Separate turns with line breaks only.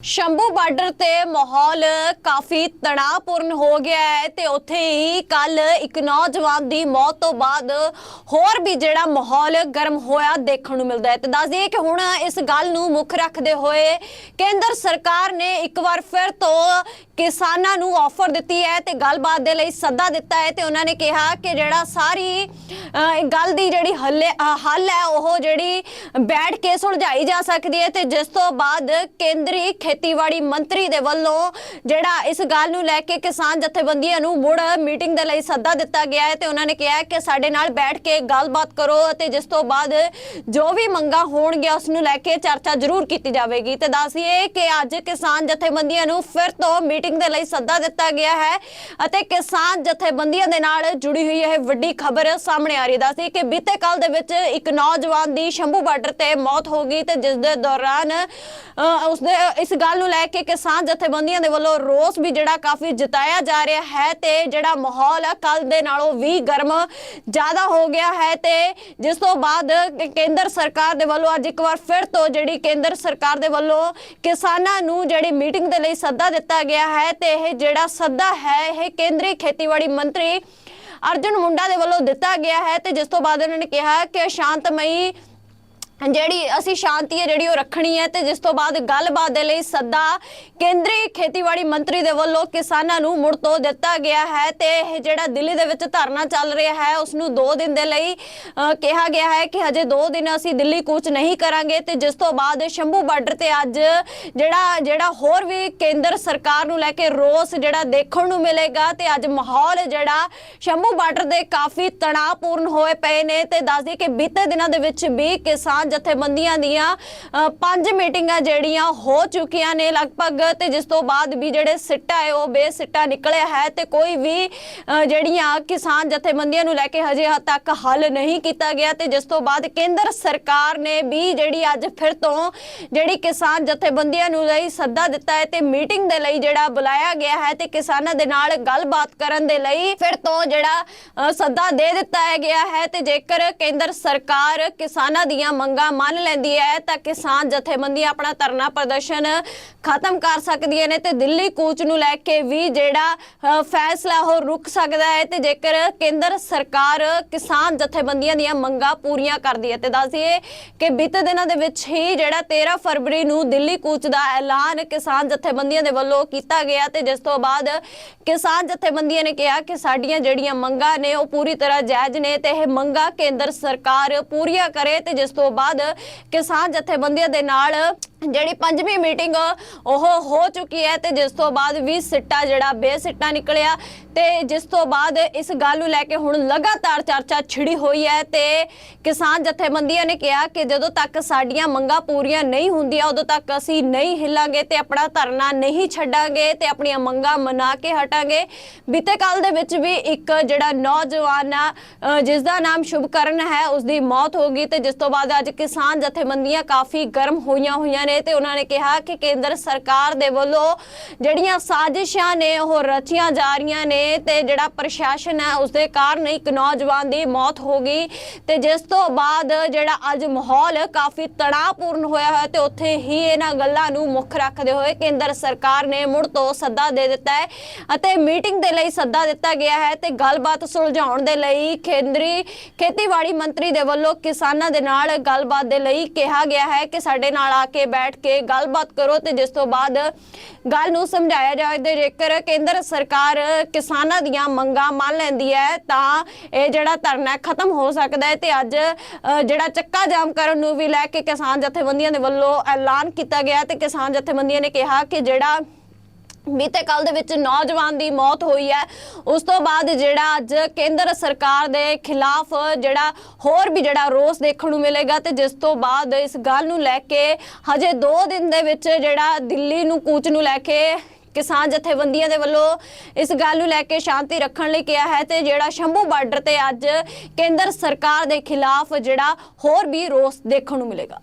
Shambhu border ਤੇ ਮਾਹੌਲ ਕਾਫੀ ਤਣਾਅਪੂਰਨ ਹੋ ਗਿਆ ਹੈ ਤੇ ਉੱਥੇ ਹੀ ਕੱਲ ਇੱਕ ਨੌਜਵਾਨ ਦੀ ਮੌਤ ਤੋਂ ਬਾਅਦ ਹੋਰ ਵੀ ਜਿਹੜਾ ਮਾਹੌਲ ਗਰਮ ਹੋਇਆ ਦੇਖਣ ਨੂੰ ਮਿਲਦਾ ਹੈ। ਤੇ ਦੱਸ ਦਈਏ ਕਿ ਹੁਣ ਇਸ ਗੱਲ ਨੂੰ ਮੁੱਖ ਰੱਖਦੇ ਹੋਏ ਕੇਂਦਰ ਸਰਕਾਰ ਨੇ ਇੱਕ ਵਾਰ ਫਿਰ ਤੋਂ ਕਿਸਾਨਾਂ ਨੂੰ ਆਫਰ ਦਿੱਤੀ ਹੈ ਤੇ ਗੱਲਬਾਤ ਦੇ ਲਈ ਸੱਦਾ ਦਿੱਤਾ ਹੈ ਤੇ ਉਹਨਾਂ ਨੇ ਕਿਹਾ ਕਿ ਜਿਹੜਾ ਸਾਰੀ ਗੱਲ ਦੀ ਜਿਹੜੀ ਹੱਲੇ ਹੱਲ ਹੈ, ਉਹ ਜਿਹੜੀ ਬੈਠ ਕੇ ਸੁਲਝਾਈ ਜਾ ਸਕਦੀ ਹੈ ਤੇ ਜਿਸ ਤੋਂ ਬਾਅਦ ਕੇਂਦਰੀ ਖੇਤੀਬਾੜੀ ਮੰਤਰੀ ਦੇ ਵੱਲੋਂ ਜਿਹੜਾ ਇਸ ਗੱਲ ਨੂੰ ਲੈ ਕੇ ਕਿਸਾਨ ਜਥੇਬੰਦੀਆਂ ਨੂੰ ਮੁੜ ਮੀਟਿੰਗ ਦੇ ਲਈ ਸੱਦਾ ਦਿੱਤਾ ਗਿਆ ਹੈ ਤੇ ਉਹਨਾਂ ਨੇ ਕਿਹਾ ਕਿ ਸਾਡੇ ਨਾਲ ਬੈਠ ਕੇ ਗੱਲਬਾਤ ਕਰੋ ਅਤੇ ਜਿਸ ਤੋਂ ਬਾਅਦ ਜੋ ਵੀ ਮੰਗਾਂ ਹੋਣਗੀਆਂ ਉਸ ਨੂੰ ਲੈ ਕੇ ਚਰਚਾ ਜ਼ਰੂਰ ਕੀਤੀ ਜਾਵੇਗੀ। ਤੇ ਦੱਸੀਏ ਕਿ ਅੱਜ ਕਿਸਾਨ ਜਥੇਬੰਦੀਆਂ ਨੂੰ ਫਿਰ ਤੋਂ ਮੀਟਿੰਗ ਦੇ ਲਈ ਸੱਦਾ ਦਿੱਤਾ ਗਿਆ ਹੈ ਅਤੇ ਕਿਸਾਨ ਜਥੇਬੰਦੀਆਂ ਦੇ ਨਾਲ ਜੁੜੀ ਹੋਈ ਇਹ ਵੱਡੀ ਖਬਰ ਸਾਹਮਣੇ ਆ ਰਹੀ ਹੈ। ਕਿ ਬੀਤੇ ਕੱਲ ਦੇ ਵਿੱਚ ਇੱਕ ਨੌਜਵਾਨ ਦੀ ਸ਼ੰਭੂ ਬਾਰਡਰ ਤੇ ਮੌਤ ਹੋ ਗਈ ਤੇ ਜਿਸ ਦੇ ਦੌਰਾਨ ਅ, ਉਸਦੇ ਇਸ ਗੱਲ ਨੂੰ ਲੈ ਕੇ ਕਿਸਾਨ ਜਥੇਬੰਦੀਆਂ ਦੇ ਵੱਲੋਂ ਰੋਸ ਵੀ ਜਿਹੜਾ ਕਾਫੀ ਜਤਾਇਆ ਜਾ ਰਿਹਾ ਹੈ ਤੇ ਜਿਹੜਾ ਮਾਹੌਲ ਆ ਕੱਲ ਦੇ ਨਾਲੋਂ ਵੀ ਗਰਮ ਜ਼ਿਆਦਾ ਹੋ ਗਿਆ ਹੈ ਤੇ ਜਿਸ ਤੋਂ ਬਾਅਦ ਕੇਂਦਰ ਸਰਕਾਰ ਦੇ ਵੱਲੋਂ ਅੱਜ ਇੱਕ ਵਾਰ ਫਿਰ ਤੋਂ ਜਿਹੜੀ ਕੇਂਦਰ ਸਰਕਾਰ ਦੇ ਵੱਲੋਂ ਕਿਸਾਨਾਂ ਨੂੰ ਜਿਹੜੀ ਮੀਟਿੰਗ ਦੇ ਲਈ ਸੱਦਾ ਦਿੱਤਾ ਗਿਆ ਹੈ ਹੈ ਤੇ ਇਹ ਜਿਹੜਾ ਸੱਦਾ ਹੈ, ਇਹ ਕੇਂਦਰੀ ਖੇਤੀਬਾੜੀ ਮੰਤਰੀ ਅਰਜੁਨ ਮੁੰਡਾ ਦੇ ਵੱਲੋਂ ਦਿੱਤਾ ਗਿਆ ਹੈ ਤੇ ਜਿਸ ਤੋਂ ਬਾਅਦ ਉਹਨਾਂ ਨੇ ਕਿਹਾ ਕਿ ਸ਼ਾਂਤਮਈ ਜਿਹੜੀ ਅਸੀਂ ਸ਼ਾਂਤੀ ਹੈ ਜਿਹੜੀ ਉਹ ਰੱਖਣੀ ਹੈ ਤੇ ਜਿਸ ਤੋਂ ਬਾਅਦ ਗੱਲਬਾਤ ਦੇ ਲਈ ਸੱਦਾ ਕੇਂਦਰੀ ਖੇਤੀਬਾੜੀ ਮੰਤਰੀ ਦੇ ਵੱਲੋਂ ਕਿਸਾਨਾਂ ਨੂੰ ਮੁੜ ਤੋਂ ਦਿੱਤਾ ਗਿਆ ਹੈ ਤੇ ਇਹ ਜਿਹੜਾ ਦਿੱਲੀ ਦੇ ਵਿੱਚ ਧਰਨਾ ਚੱਲ ਰਿਹਾ ਹੈ ਉਸ ਨੂੰ 2 ਦਿਨ ਦੇ ਲਈ ਕਿਹਾ ਗਿਆ ਹੈ ਕਿ ਹਜੇ 2 ਦਿਨ ਅਸੀਂ ਦਿੱਲੀ ਕੂਚ ਨਹੀਂ ਕਰਾਂਗੇ ਤੇ ਜਿਸ ਤੋਂ ਬਾਅਦ ਸ਼ੰਭੂ ਬਾਰਡਰ ਤੇ ਅੱਜ ਜਿਹੜਾ ਜਿਹੜਾ ਹੋਰ ਵੀ ਕੇਂਦਰ ਸਰਕਾਰ ਨੂੰ ਲੈ ਕੇ ਰੋਸ ਜਿਹੜਾ ਦੇਖਣ ਨੂੰ ਮਿਲੇਗਾ ਤੇ ਅੱਜ ਮਾਹੌਲ ਜਿਹੜਾ ਸ਼ੰਭੂ ਬਾਰਡਰ ਦੇ ਕਾਫੀ ਤਣਾਅਪੂਰਨ ਹੋਏ ਪਏ ਨੇ ਤੇ ਦੱਸਦੀ ਕਿ ਬੀਤੇ ਦਿਨਾਂ ਦੇ ਵਿੱਚ ਵੀ ਕਿਸਾਨ ਜਥੇਬੰਦੀਆਂ ਦੀਆਂ ਅ, ਪੰਜ ਮੀਟਿੰਗਾਂ ਜਿਹੜੀਆਂ ਹੋ ਚੁੱਕੀਆਂ ਨੇ ਲਗਭਗ ਤੇ ਜਿਸ ਤੋਂ ਬਾਅਦ ਵੀ ਜਿਹੜੇ ਸਿੱਟਾ ਹੈ ਉਹ ਬੇਸਿੱਟਾ ਨਿਕਲਿਆ ਹੈ ਤੇ ਕੋਈ ਵੀ ਜਿਹੜੀਆਂ ਕਿਸਾਨ ਜਥੇਬੰਦੀਆਂ ਨੂੰ ਲੈ ਕੇ ਹਜੇ ਤੱਕ ਹੱਲ ਨਹੀਂ ਕੀਤਾ ਗਿਆ ਤੇ ਜਿਸ ਤੋਂ ਬਾਅਦ ਕੇਂਦਰ ਸਰਕਾਰ ਨੇ ਵੀ ਜਿਹੜੀ ਅੱਜ ਫਿਰ ਤੋਂ ਜਿਹੜੀ ਕਿਸਾਨ ਜਥੇਬੰਦੀਆਂ ਨੂੰ ਲਈ ਸੱਦਾ ਦਿੱਤਾ ਹੈ ਤੇ ਮੀਟਿੰਗ ਦੇ ਲਈ ਜਿਹੜਾ ਬੁਲਾਇਆ ਗਿਆ ਹੈ ਤੇ ਕਿਸਾਨਾਂ ਦੇ ਨਾਲ ਗੱਲਬਾਤ ਕਰਨ ਦੇ ਲਈ ਫਿਰ ਤੋਂ ਜਿਹੜਾ ਸੱਦਾ ਦੇ ਦਿੱਤਾ ਗਿਆ ਹੈ ਤੇ ਜੇਕਰ ਕੇਂਦਰ ਸਰਕਾਰ ਕਿਸਾਨਾਂ ਦੀਆਂ ਮੰਗਾਂ ਮੰਨ ਲੈਂਦੀ ਹੈ ਤਾਂ ਕਿਸਾਨ ਜਥੇਬੰਦੀਆਂ ਆਪਣਾ ਧਰਨਾ ਪ੍ਰਦਰਸ਼ਨ ਖਤਮ ਕਰ ਸਕਦੀਆਂ ਨੇ ਤੇ ਦਿੱਲੀ ਕੂਚ ਨੂੰ ਲੈ ਕੇ ਵੀ ਜਿਹੜਾ ਫੈਸਲਾ ਉਹ ਰੁਕ ਸਕਦਾ ਹੈ ਤੇ ਜੇਕਰ ਕੇਂਦਰ ਸਰਕਾਰ ਕਿਸਾਨ ਜਥੇਬੰਦੀਆਂ ਦੀਆਂ ਮੰਗਾਂ ਪੂਰੀਆਂ ਕਰਦੀ ਹੈ ਤੇ ਦੱਸਦੀਏ ਕਿ ਬੀਤੇ ਦਿਨਾਂ ਦੇ ਵਿੱਚ ਹੀ ਜਿਹੜਾ 13 ਫਰਵਰੀ ਨੂੰ ਦਿੱਲੀ ਕੂਚ ਦਾ ਐਲਾਨ ਕਿਸਾਨ ਜਥੇਬੰਦੀਆਂ ਦੇ ਵੱਲੋਂ ਕੀਤਾ ਗਿਆ ਤੇ ਜਿਸ ਤੋਂ ਬਾਅਦ ਕਿਸਾਨ ਜਥੇਬੰਦੀਆਂ ਨੇ ਕਿਹਾ ਕਿ ਸਾਡੀਆਂ ਜਿਹੜੀਆਂ ਮੰਗਾਂ ਨੇ ਉਹ ਪੂਰੀ ਤਰ੍ਹਾਂ ਜਾਇਜ਼ ਨੇ ਤੇ ਇਹ ਮੰਗਾਂ ਕੇਂਦਰ ਸਰਕਾਰ ਪੂਰੀਆਂ ਕਰੇ ਤੇ ਜਿਸ ਤੋਂ ਬਾਅਦ ਕਿਸਾਨ ਜਥੇਬੰਦੀਆਂ ਦੇ ਨਾਲ ਜਿਹੜੀ ਪੰਜਵੀਂ ਮੀਟਿੰਗ ਉਹ ਹੋ ਚੁੱਕੀ ਹੈ ਤੇ ਜਿਸ ਤੋਂ ਬਾਅਦ ਵੀ ਸਿੱਟਾ ਜਿਹੜਾ ਬੇਸਿੱਟਾ ਨਿਕਲਿਆ ਤੇ ਜਿਸ ਤੋਂ ਬਾਅਦ ਇਸ ਗੱਲ ਨੂੰ ਲੈ ਕੇ ਹੁਣ ਲਗਾਤਾਰ ਚਰਚਾ ਛਿੜੀ ਹੋਈ ਹੈ ਤੇ ਕਿਸਾਨ ਜਥੇਬੰਦੀਆਂ ਨੇ ਕਿਹਾ ਕਿ ਜਦੋਂ ਤੱਕ ਸਾਡੀਆਂ ਮੰਗਾਂ ਪੂਰੀਆਂ ਨਹੀਂ ਹੁੰਦੀਆਂ, ਉਦੋਂ ਤੱਕ ਅਸੀਂ ਨਹੀਂ ਹਿੱਲਾਂਗੇ ਤੇ ਆਪਣਾ ਧਰਨਾ ਨਹੀਂ ਛੱਡਾਂਗੇ ਤੇ ਆਪਣੀਆਂ ਮੰਗਾਂ ਮਨਾ ਕੇ ਹਟਾਂਗੇ। ਬੀਤੇ ਕੱਲ ਦੇ ਵਿੱਚ ਵੀ ਇੱਕ ਜਿਹੜਾ ਨੌਜਵਾਨ ਆ ਜਿਸ ਦਾ ਨਾਮ ਸ਼ੁਭਕਰਨ ਹੈ ਉਸ ਦੀ ਮੌਤ ਹੋ ਗਈ ਤੇ ਜਿਸ ਤੋਂ ਬਾਅਦ ਅੱਜ ਕਿਸਾਨ ਜਥੇਬੰਦੀਆਂ ਕਾਫੀ ਗਰਮ ਹੋਈਆਂ ਹੋਈਆਂ ਨੇ ਤੇ ਉਹਨਾਂ ਨੇ ਕਿਹਾ ਕਿ ਕੇਂਦਰ ਸਰਕਾਰ ਦੇ ਵੱਲੋਂ ਜਿਹੜੀਆਂ ਸਾਜ਼ਿਸ਼ਾਂ ਨੇ ਉਹ ਰਚੀਆਂ ਜਾ ਰਹੀਆਂ ਨੇ ਤੇ ਜਿਹੜਾ ਪ੍ਰਸ਼ਾਸਨ ਹੈ ਉਸ ਦੇ ਕਾਰਨ ਇੱਕ ਨੌਜਵਾਨ ਦੀ ਮੌਤ ਹੋ ਗਈ ਤੇ ਜਿਸ ਤੋਂ ਬਾਅਦ ਜਿਹੜਾ ਅੱਜ ਮਾਹੌਲ ਕਾਫੀ ਤਣਾਅਪੂਰਨ ਹੋਇਆ ਹੋਇਆ ਤੇ ਉੱਥੇ ਹੀ ਇਹਨਾਂ ਗੱਲਾਂ ਨੂੰ ਮੁੱਖ ਰੱਖਦੇ ਹੋਏ ਕੇਂਦਰ ਸਰਕਾਰ ਨੇ ਮੁੜ ਤੋਂ ਸੱਦਾ ਦੇ ਦਿੱਤਾ ਹੈ ਅਤੇ ਮੀਟਿੰਗ ਦੇ ਲਈ ਸੱਦਾ ਦਿੱਤਾ ਗਿਆ ਹੈ ਤੇ ਗੱਲਬਾਤ ਸੁਲਝਾਉਣ ਦੇ ਲਈ ਕੇਂਦਰੀ ਖੇਤੀਬਾੜੀ ਮੰਤਰੀ ਦੇ ਵੱਲੋਂ ਕਿਸਾਨਾਂ ਦੇ ਨਾਲ ਗੱਲਬਾਤ ਦੇ ਲਈ ਕਿਹਾ ਗਿਆ ਹੈ ਕਿ ਸਾਡੇ ਨਾਲ ਆ ਕੇ ਬੈਠ ਕੇ ਗੱਲਬਾਤ ਕਰੋ ਤੇ ਜਿਸ ਤੋਂ ਬਾਅਦ ਗੱਲ ਨੂੰ ਸਮਝਾਇਆ ਜਾਵੇ ਤੇ ਜੇਕਰ ਕੇਂਦਰ ਸਰਕਾਰ ਕਿਸਾਨਾਂ ਦੀਆਂ ਮੰਗਾਂ ਮੰਨ ਲੈਂਦੀ ਹੈ ਤਾਂ ਇਹ ਜਿਹੜਾ ਧਰਨਾ ਖਤਮ ਹੋ ਸਕਦਾ ਹੈ ਤੇ ਅੱਜ ਅ, ਜਿਹੜਾ ਚੱਕਾ ਜਾਮ ਕਰਨ ਨੂੰ ਵੀ ਲੈ ਕੇ ਕਿਸਾਨ ਜਥੇਬੰਦੀਆਂ ਦੇ ਵੱਲੋਂ ਐਲਾਨ ਕੀਤਾ ਗਿਆ ਤੇ ਕਿਸਾਨ ਜਥੇਬੰਦੀਆਂ ਨੇ ਕਿਹਾ ਕਿ ਜਿਹੜਾ ਬੀਤੇ ਕੱਲ ਦੇ ਵਿੱਚ ਨੌਜਵਾਨ ਦੀ ਮੌਤ ਹੋਈ ਹੈ। ਉਸ ਤੋਂ ਬਾਅਦ ਜਿਹੜਾ ਅੱਜ ਕੇਂਦਰ ਸਰਕਾਰ ਦੇ ਖਿਲਾਫ ਜਿਹੜਾ ਹੋਰ ਵੀ ਜਿਹੜਾ ਰੋਸ ਦੇਖਣ ਨੂੰ ਮਿਲੇਗਾ ਤੇ ਜਿਸ ਤੋਂ ਬਾਅਦ ਇਸ ਗੱਲ ਨੂੰ ਲੈ ਕੇ ਹਜੇ 2 ਦਿਨ ਦੇ ਵਿੱਚ ਜਿਹੜਾ ਦਿੱਲੀ ਨੂੰ ਕੂਚ ਨੂੰ ਲੈ ਕੇ ਕਿਸਾਨ ਜਥੇਬੰਦੀਆਂ ਦੇ ਵੱਲੋਂ ਇਸ ਗੱਲ ਨੂੰ ਲੈ ਕੇ ਸ਼ਾਂਤੀ ਰੱਖਣ ਲਈ ਕਿਹਾ ਹੈ ਤੇ ਜਿਹੜਾ ਸ਼ੰਭੂ ਬਾਰਡਰ ਤੇ ਅੱਜ ਕੇਂਦਰ ਸਰਕਾਰ ਦੇ ਖਿਲਾਫ ਜਿਹੜਾ ਹੋਰ ਵੀ ਰੋਸ ਦੇਖਣ ਨੂੰ ਮਿਲੇਗਾ।